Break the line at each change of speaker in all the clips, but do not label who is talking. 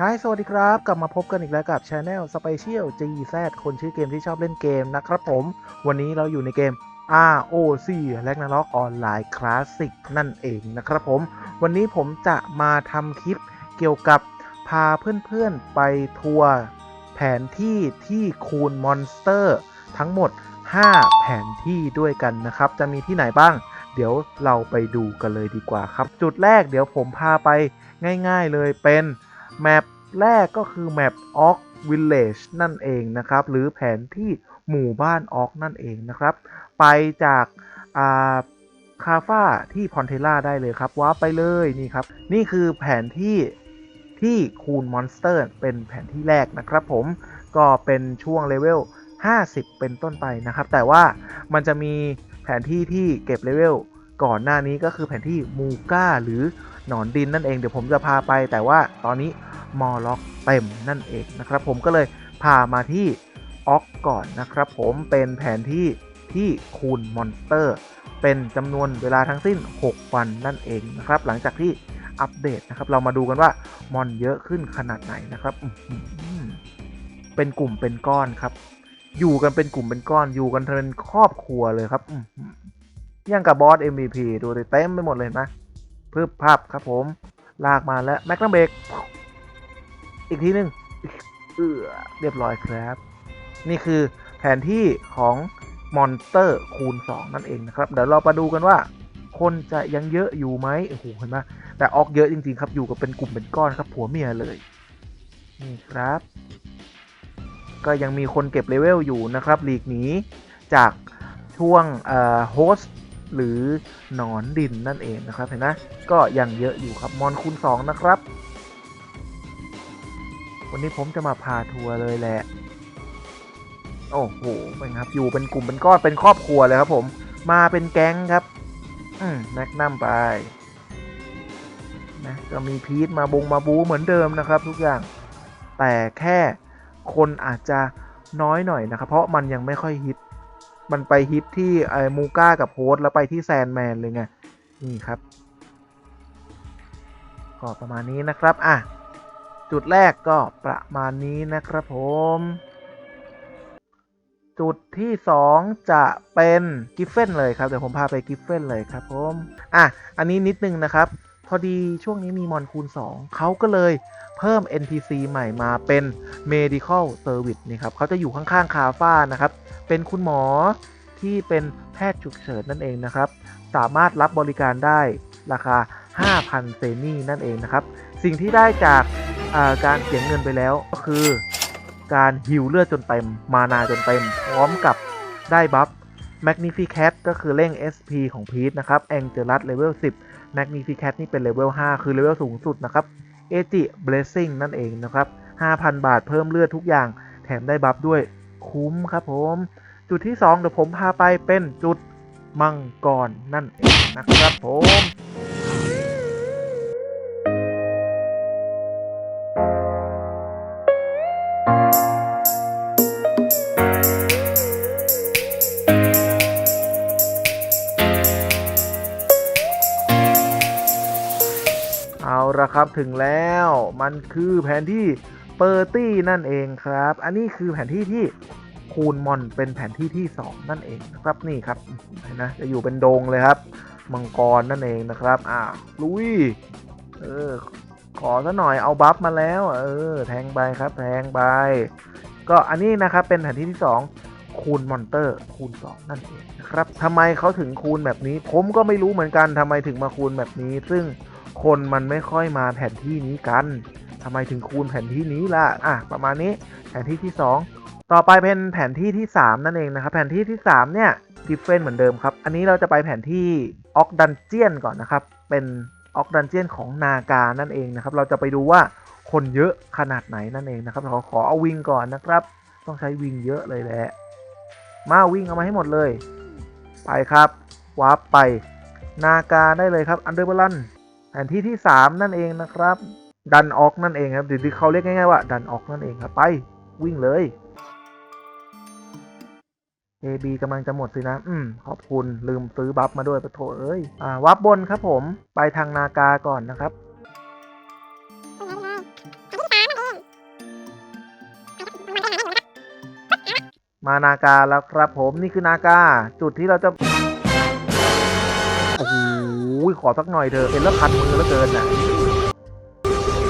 ฮายสวัสดีครับ กลับมาพบกันอีกแล้วกับ Channel Special GZ คนชื่อเกมที่ชอบเล่นเกมนะครับผม วันนี้เราอยู่ในเกม ROC และนาล็อกออนไลน์คลาสสิกนั่นเองนะครับผม วันนี้ผมจะมาทำคลิปเกี่ยวกับพาเพื่อนๆไปทัวร์แผนที่ที่คูณมอนสเตอร์ ทั้งหมด 5 แผนที่ด้วยกันนะครับ จะมีที่ไหนบ้าง เดี๋ยวเราไปดูกันเลยดีกว่าครับ จุดแรกเดี๋ยวผมพาไปง่าย ๆเลยเป็น แมปแรกก็คือแมปออกวิลเลจนั่นเองนะครับ หรือแผนที่หมู่บ้านออกนั่นเองนะครับ ไปจากอาคาฟ้าที่พอนเทล่าได้เลยครับว้าไปเลยนี่ครับ นี่คือแผนที่ที่คูณมอนสเตอร์เป็นแผนที่แรกนะครับผมก็เป็นช่วงเลเวล 50 เป็นต้นไปนะครับ แต่ว่ามันจะมีแผนที่ที่เก็บเลเวล ก่อนหน้านี้ก็คือแผนที่มูก้าหรือหนอนดินนั่นเอง เดี๋ยวผมจะพาไปแต่ว่าตอนนี้มอล็อกเต็มนั่นเองนะครับ ผมก็เลยพามาที่ออกก่อนนะครับ ผมเป็นแผนที่ที่คูณมอนสเตอร์ เป็นจำนวนเวลาทั้งสิ้น 6 วันนั่นเองนะครับ หลังจากที่อัปเดตนะครับ เรามาดูกันว่ามอนเยอะขึ้นขนาดไหนนะครับ เป็นกลุ่มเป็นก้อนครับ อยู่กันเป็นกลุ่มเป็นก้อนอยู่กันเป็นครอบครัวเลยครับ ยังกับบอส MVP ดูดิเต็มไปหมดเลยนไหมพึบภาพครับผม ลากมาแล้วแม็กนัมเบรกอีกทีหนึงเออเรียบร้อยครับ นี่คือแผนที่ของมอนเตอร์คูณ 2 นั่นเองนะครับ เดี๋ยวเรามาดูกันว่า คนจะยังเยอะอยู่ไหมโอ้โหเห็นไหมแต่ออกเยอะจริง ๆ ครับอยู่กับเป็นกลุ่มเป็นก้อนครับผัวเมียเลยนี่ครับ ก็ยังมีคนเก็บเลเวลอยู่นะครับหลีกหนีจากช่วงโฮสต์ หรือหนอนดินนั่นเองนะครับเห็นไหมก็ยังเยอะอยู่ครับมอนคูณ 2 นะครับ วันนี้ผมจะมาพาทัวร์เลยแหละ โอ้โหเป็นครับ อยู่เป็นกลุ่มเป็นก้อนเป็นครอบครัวเลยครับผม มาเป็นแก๊งครับ อืมแม็กนัมไปนะก็มีพีทมาบงมาบูเหมือนเดิมนะครับ ทุกอย่าง แต่แค่คนอาจจะน้อยหน่อยนะครับ เพราะมันยังไม่ค่อยฮิต มันไปฮิตที่ไอ้มูก้ากับโฮสแล้วไปที่แซนแมนเลยไง นี่ครับ ก็ประมาณนี้นะครับ อะ จุดแรกก็ประมาณนี้นะครับผม จุดที่ 2 จะเป็นกิฟเฟนเลยครับ เดี๋ยวผมพาไปกิฟเฟนเลยครับผม อะ อันนี้นิดนึงนะครับ พอดีช่วงนี้มีมอนคูณ 2 เขาก็เลยเพิ่ม NPC ใหม่มาเป็น Medical Service นี่ครับเขาจะอยู่ข้างๆคาฟ้านะครับ เป็นคุณหมอที่เป็นแพทย์ฉุกเฉินนั่นเองนะครับ สามารถรับบริการได้ราคา 5,000 เซนี่นั่นเองนะครับ สิ่งที่ได้จากาการเสียเงินไปแล้วก็คือการฮิวเลือดจนเต็ม มานาจนเต็ม พร้อมกับได้บัฟ Magnificat ก็คือเร่ง SP ของพีทนะครับ Angelus แมกนิฟิแคทนี่เป็นเลเวล5คือเลเวลสูงสุดนะครับเอจิเบลซิ่งนั่นเองนะครับ 5,000 บาทเพิ่มเลือดทุกอย่าง แถมได้บัฟด้วยคุ้มครับผม จุดที่ 2 เดี๋ยวผมพาไปเป็นจุดมังกรนั่นเองนะครับผม ครับถึงแล้วมันคือแผนที่เปอร์ตี้นั่นเองครับ อันนี้คือแผนที่ที่คูณมอนเป็นแผนที่ที่ 2 นั่นเองนะครับนี่ครับเห็นนะจะอยู่เป็นโดงเลยครับ มังกรนั่นเองนะครับอ่าลุยเออขอซะหน่อยเอาบัฟมาแล้ว เออ แทงไปครับ แทงไป ก็อันนี้นะครับเป็นแผนที่ที่ 2 คูณมอนเตอร์ คูณ 2 นั่นเองนะครับทำไมเขาถึงคูณแบบนี้ ผมก็ไม่รู้เหมือนกันทำไมถึงมาคูณแบบนี้ ซึ่ง คนมันไม่ค่อยมาแผนที่นี้กันทำไมถึงคูณแผนที่นี้ล่ะอะประมาณนี้แผนที่ที่ 2 ต่อไปเป็นแผนที่ที่ 3 นั่นเองนะครับ แผนที่ที่ 3 เนี่ยดิฟเฟนเหมือนเดิมครับ อันนี้เราจะไปแผนที่ออกดันเจียนก่อนนะครับ เป็นออกดันเจียนของนาการนั่นเองนะครับ เราจะไปดูว่าคนเยอะขนาดไหนนั่นเองนะครับขอขอเอาวิงก่อนนะครับ ต้องใช้วิงเยอะเลยแหละ มาวิ่งเอามาให้หมดเลย ไปครับวาร์ปไปนาการได้เลยครับอันเดอร์บอลัน แผนที่ที่ 3 นั่นเองนะครับ ดันออกนั่นเองครับหรือเขาเรียกง่ายๆว่า ดันออกนั่นเองครับไปวิ่งเลย AB กำลังจะหมดสินะ อืม ขอบคุณลืมซื้อบัฟมาด้วยปะโถเอ้ย อ่า วับบนครับผม ไปทางนากาก่อนนะครับ
มา
นากาแล้วครับผม นี่คือนากา จุดที่เราจะ ขอสักหน่อยเถอะเห็นแล้วคันมือแล้วเกินน่ะ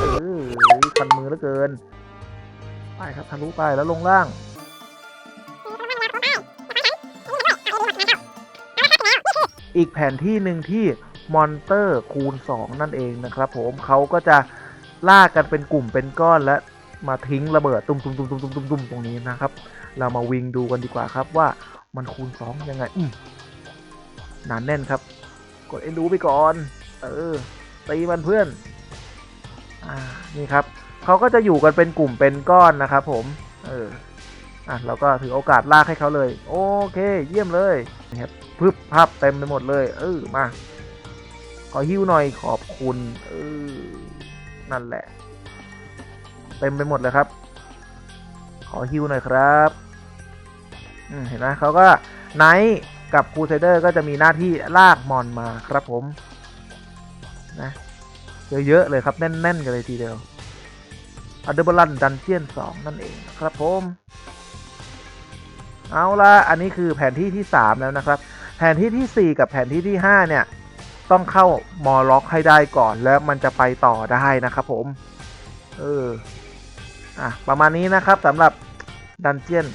เออคันมือแล้วเกินไปครับทะลุไปแล้วลงล่างอีกแผนที่หนึ่งที่มอนเตอร์คูณ 2 นั่นเองนะครับผมเขาก็จะลากกันเป็นกลุ่มเป็นก้อนและมาทิ้งระเบิดตุ้มตุ้มตุ้มตุ้มตุ้มตุ้มตุ้มตรงนี้นะครับ เรามาวิ่งดูกันดีกว่าครับว่ามันคูณ 2 ยังไงอืมหนานแน่นครับ กดเอ็นดูไปก่อน เออตีมันเพื่อน อ่า นี่ครับ เขาก็จะอยู่กันเป็นกลุ่มเป็นก้อนนะครับผม เออ อะเราก็ถือโอกาสลากให้เขาเลย โอเค เยี่ยมเลยนี่ครับพึบพับเต็มไปหมดเลย เออ มา ขอหิ้วหน่อยขอบคุณ เออ นั่นแหละ เต็มไปหมดเลยครับ ขอหิ้วหน่อยครับ อืม เห็นไหมเขาก็ไนท์ กับครูไซเดอร์ก็จะมีหน้าที่ลากมอนมาครับผมนะเยอะๆเลยครับแน่นๆกันเลยทีเดียวอัลเดอร์บลันดันเจียน2นั่นเองนะครับผม เอาละอันนี้คือแผนที่ที่ 3 แล้วนะครับ แผนที่ที่ 4 กับแผนที่ที่ 5 เนี่ย ต้องเข้ามอล็อกให้ได้ก่อนแล้วมันจะไปต่อได้นะครับผม เอออะประมาณนี้นะครับสำหรับดันเจียน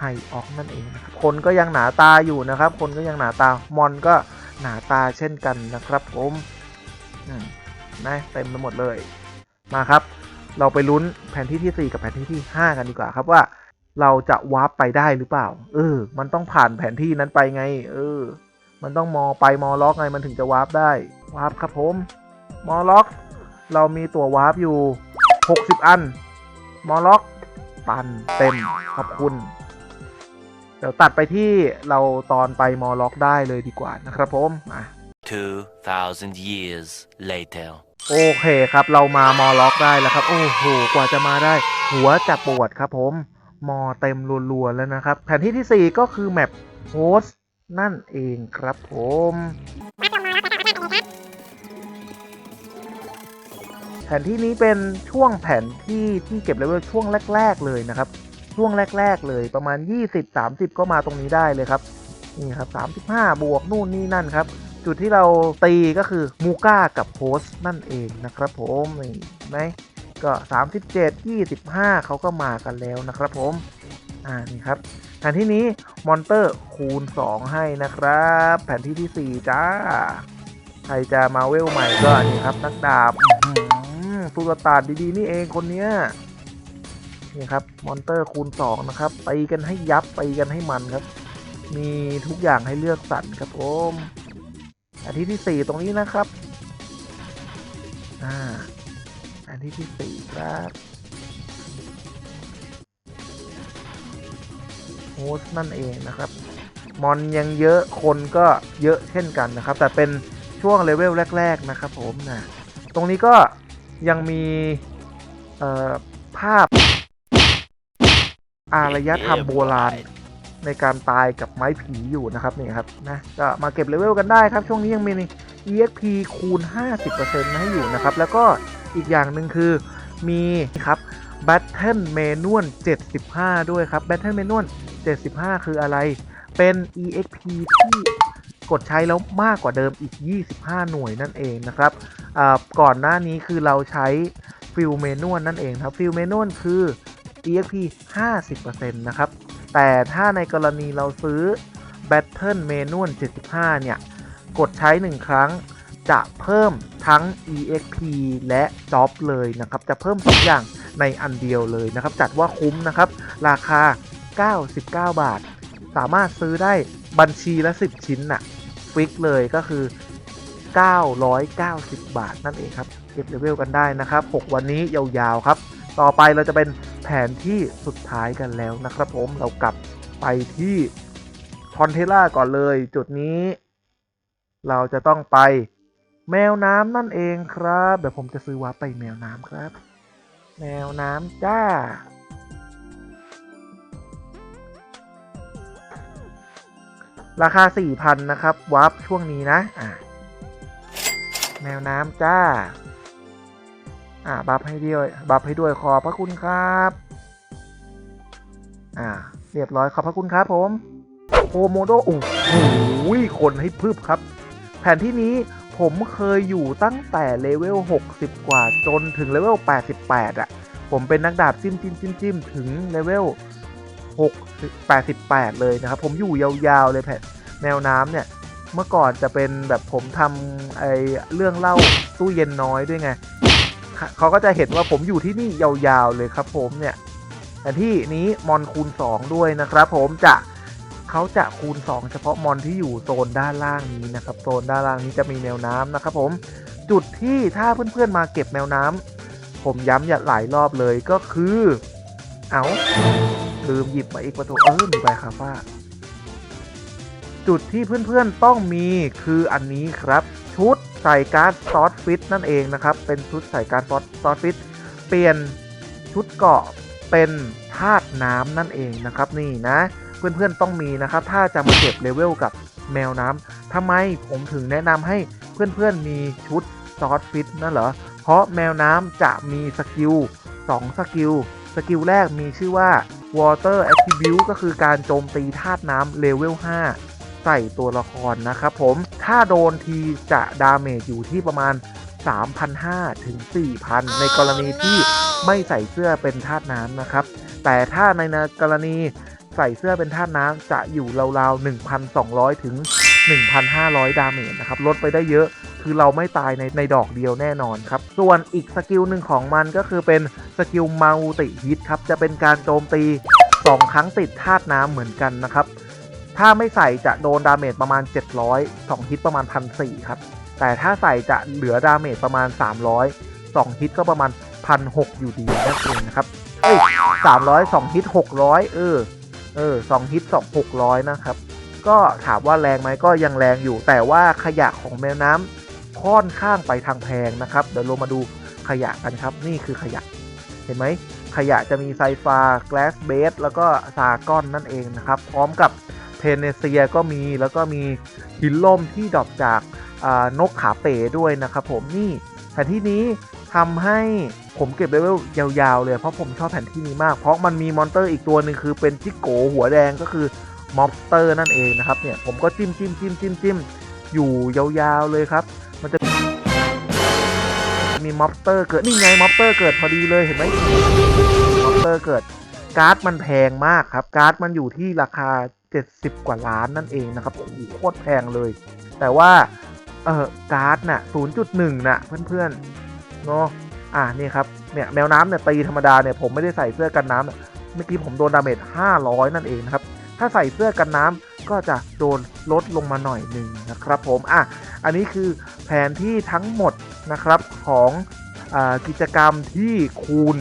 ไฮออกนั่นเองนะครับคนก็ยังหนาตาอยู่นะครับ คนก็ยังหนาตามอนก็หนาตาเช่นกันนะครับผมนะเต็มไปหมดเลยมาครับ เราไปลุ้นแผนที่ที่ 4 กับแผนที่ที่ 5 กันดีกว่าครับว่าเราจะวาร์ปไปได้หรือเปล่า เออ มันต้องผ่านแผนที่นั้นไปไง เออ มันต้องมอไปมอล็อกไงมันถึงจะวาร์ปได้ วาร์ปครับผม มอล็อก เรามีตัววาร์ปอยู่ 60 อัน มอล็อกปันเต็ม ขอบคุณ เดี๋ยวตัดไปที่เราตอนไปมอล็อกได้เลยดีกว่านะครับผมอะ
2,000 years later.
โอเคครับ เรามามอล็อกได้แล้วครับ โอ้โห กว่าจะมาได้ หัวจะปวดครับผม มอเต็มรัวๆแล้วนะครับ แผนที่ที่ 4 ก็คือแมปโฮสนั่นเองครับผมแผนที่นี้เป็นช่วงแผนที่ที่เก็บเลเวลช่วงแรก ๆ เลยนะครับ ช่วงแรก ๆ เลยประมาณ 20-30 ก็มาตรงนี้ได้เลยครับนี่ครับ35 บวกนู่นนี่นั่นครับ จุดที่เราตีก็คือมูก้ากับโฮสนั่นเองนะครับผมนี่เห็นไหมก็ 37 25 เขาก็มากันแล้วนะครับผม อ่า นี่ครับ แผนที่นี้มอนเตอร์คูณ 2 ให้นะครับ แผนที่ที่ 4 จ้า ใครจะมาเวลใหม่ก็อันนี้ครับ นักดาบสุลตานดีๆ นี่เองคนเนี้ย นี่ครับมอนเตอร์คูณ2นะครับตีกันให้ยับตีกันให้มันครับ มีทุกอย่างให้เลือกสรรครับผมอันที่ที่ 4 ตรงนี้นะครับอ่าอันที่ที่ 4 ครับโฮสนั่นเองนะครับมอนยังเยอะคนก็เยอะเช่นกันนะครับ แต่เป็นช่วงเลเวลแรก ๆ นะครับผมนะตรงนี้ก็ยังมีเอ่อภาพ อารยธรรมโบราณในการตายกับไม้ผีอยู่นะครับนี่ครับนะก็มาเก็บเลเวลกันได้ครับ ช่วงนี้ยังมี EXP คูณ 50%ให้อยู่นะครับ แล้วก็อีกอย่างหนึ่งคือมีครับ Battle Manual 75 ด้วยครับ Battle Manual 75 คืออะไร เป็น EXP ที่กดใช้แล้วมากกว่าเดิมอีก 25 หน่วยนั่นเองนะครับก่อนหน้านี้คือเราใช้ Fill Manual นั่นเองครับ Fill Manual คือ EXP 50%นะครับ แต่ถ้าในกรณีเราซื้อ Battle Manual 75 เนี่ย กดใช้ 1 ครั้งจะเพิ่มทั้ง EXP และ Job เลยนะครับ จะเพิ่ม2อย่างในอันเดียวเลยนะครับ จัดว่าคุ้มนะครับ ราคา 99 บาท สามารถซื้อได้บัญชีละ 10 ชิ้นน่ะ ฟิกเลยก็คือ 990 บาทนั่นเองครับ เก็บเลเวลกันได้นะครับ 6 วันนี้ยาวๆครับ ต่อไปเราจะเป็น นที่สุดท้ายกันแล้วนะครับผมเรากลับไปที่ทอนเทล่าก่อนเลย จุดนี้ เราจะต้องไปแมวน้ำนั่นเองครับเดี๋ยวผมจะซื้อวาไปแมวน้ำครับ แมวน้ำจ้า ราคา 4,000 นะครับวาร์ปช่วงนี้นะ อะ แมวน้ำจ้า อ่าบัฟให้ด้วยบัฟให้ด้วยขอบพระคุณครับ อ่า เรียบร้อยขอบพระคุณครับผมโคโมโดโอ้โหคนให้พึบครับ แผนที่นี้ผมเคยอยู่ตั้งแต่เลเวล 60 กว่าจนถึงเลเวล 88 อะ ผมเป็นนักดาบจิ้มจิ้มจิ้มจิ้มถึงเลเวล 6 88 เลยนะครับ ผมอยู่ยาวๆเลยแผนแนวน้ำเนี่ย เมื่อก่อนจะเป็นแบบผมทำไอเรื่องเล่าตู้เย็นน้อยด้วยไง เขาก็จะเห็นว่าผมอยู่ที่นี่ยาวๆเลยครับผมเนี่ยแต่ที่นี้มอนคูณ 2 ด้วยนะครับ ผมจะเขาจะคูณ 2 เฉพาะมอนที่อยู่โซนด้านล่างนี้นะครับโซนด้านล่างนี้จะมีแมวน้ำนะครับผมจุดที่ถ้าเพื่อนๆมาเก็บแมวน้ำผมย้ำอย่าหลายรอบเลยก็คือ เอาลืมหยิบมาอีกประตูเออมีใบคาฟ้าจุดที่เพื่อนๆต้องมีคืออันนี้ครับ ใส่การ์ดซอสฟิตนั่นเองนะครับ เป็นชุดใส่การ์ดซอสอสฟิต เปลี่ยนชุดเกาะเป็นธาตุน้ำนั่นเองนะครับ นี่นะ เพื่อนๆต้องมีนะครับ ถ้าจะมาเก็บเลเวลกับแมวน้ำทำไมผมถึงแนะนำให้เพื่อนๆมีชุดซอสฟิตนั่นเหรอ เพราะแมวน้ำจะมีสกิล2สกิลสกิลแรกมีชื่อว่า Water Attribute ก็คือการโจมตีธาตุน้ำเลเวล5 ใส่ตัวละครนะครับผม ถ้าโดนทีจะดาเมจอยู่ที่ประมาณ 3,500 ถึง 4,000 ในกรณีที่ไม่ใส่เสื้อเป็นธาตุน้ำนะครับ แต่ถ้าในกรณีใส่เสื้อเป็นธาตุน้ำจะอยู่ราวๆ 1,200 ถึง 1,500 ดาเมจนะครับ ลดไปได้เยอะคือเราไม่ตายในในดอกเดียวแน่นอนครับ ส่วนอีกสกิลหนึ่งของมันก็คือเป็นสกิลมัลติฮิตครับ จะเป็นการโจมตี 2 ครั้งติดธาตุน้ำเหมือนกันนะครับ ถ้าไม่ใส่จะโดนดาเมจประมาณ 700 2ฮิตประมาณ 1,400 ครับ แต่ถ้าใส่จะเหลือดาเมจประมาณ 300 2ฮิตก็ประมาณ 1,600 อยู่ดีนั่นเองนะครับ เอ้ย300 2ฮิต600 เออ เออ2ฮิต2 600 นะครับ ก็ถามว่าแรงไหมก็ยังแรงอยู่ แต่ว่าขยะของแมวน้ำค่อนข้างไปทางแพงนะครับ เดี๋ยวเรามาดูขยะกันครับ นี่คือขยะ เห็นไหมขยะจะมีไซฟาแกลสเบสแล้วก็ซากอนนั่นเองนะครับ พร้อมกับ เพเนเซียก็มีแล้วก็มีหินล่มที่ดรอปจากนกขาเป๋ด้วยนะครับผมนี่แผนที่นี้ทำให้ผมเก็บเลเวลยาวๆเลยเพราะผมชอบแผนที่นี้มาก เพราะมันมีมอนเตอร์อีกตัวหนึ่งคือเป็นจิโกหัวแดงก็คือม็อบสเตอร์นั่นเองนะครับเนี่ยผมก็จิ้มจิ้มจิ้มจิ้มจิ้มอยู่ยาวๆเลยครับ มันจะมีม็อบสเตอร์เกิดนี่ไงม็อบสเตอร์เกิดพอดีเลยเห็นไหมม็อบสเตอร์เกิดการ์ดมันแพงมากครับ การ์ดมันอยู่ที่ราคา 70 กว่าล้านนั่นเองนะครับโอ้โหโคตรแพงเลย แต่ว่าเออการ์ดน่ะ 0.1 น่ะ เพื่อนๆเนาะอ่านี่ครับเนี่ยแมวน้ำเนี่ยตีธรรมดาเนี่ยผมไม่ได้ใส่เสื้อกันน้ำเมื่อกี้ผมโดนดาเมจ 500 นั่นเองนะครับ ถ้าใส่เสื้อกันน้ำก็จะโดนลดลงมาหน่อยหนึ่งนะครับ ผมอะอันนี้คือแผนที่ทั้งหมดนะครับของอกิจกรรมที่คูณ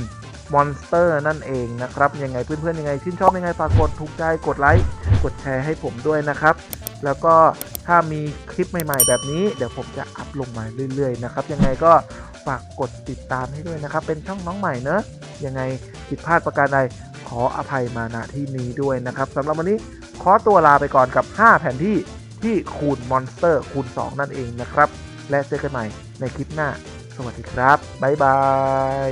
มอนสเตอร์นั่นเองนะครับ ยังไงเพื่อนๆยังไงชื่นชอบยังไงฝากกดถูกใจกดไลค์กดแชร์ให้ผมด้วยนะครับ แล้วก็ถ้ามีคลิปใหม่ๆ แบบนี้ เดี๋ยวผมจะอัพลงมาเรื่อยๆนะครับ ยังไงก็ฝากกดติดตามให้ด้วยนะครับ เป็นช่องน้องใหม่เนอะยังไงผิดพลาดประการใดขออภัยมาณที่นี้ด้วยนะครับสำหรับวันนี้ขอตัวลาไปก่อนกับ 5 แผนที่ที่คูณมอนสเตอร์คูณ 2 นั่นเองนะครับ และเจอกันใหม่ในคลิปหน้า สวัสดีครับ บ๊ายบาย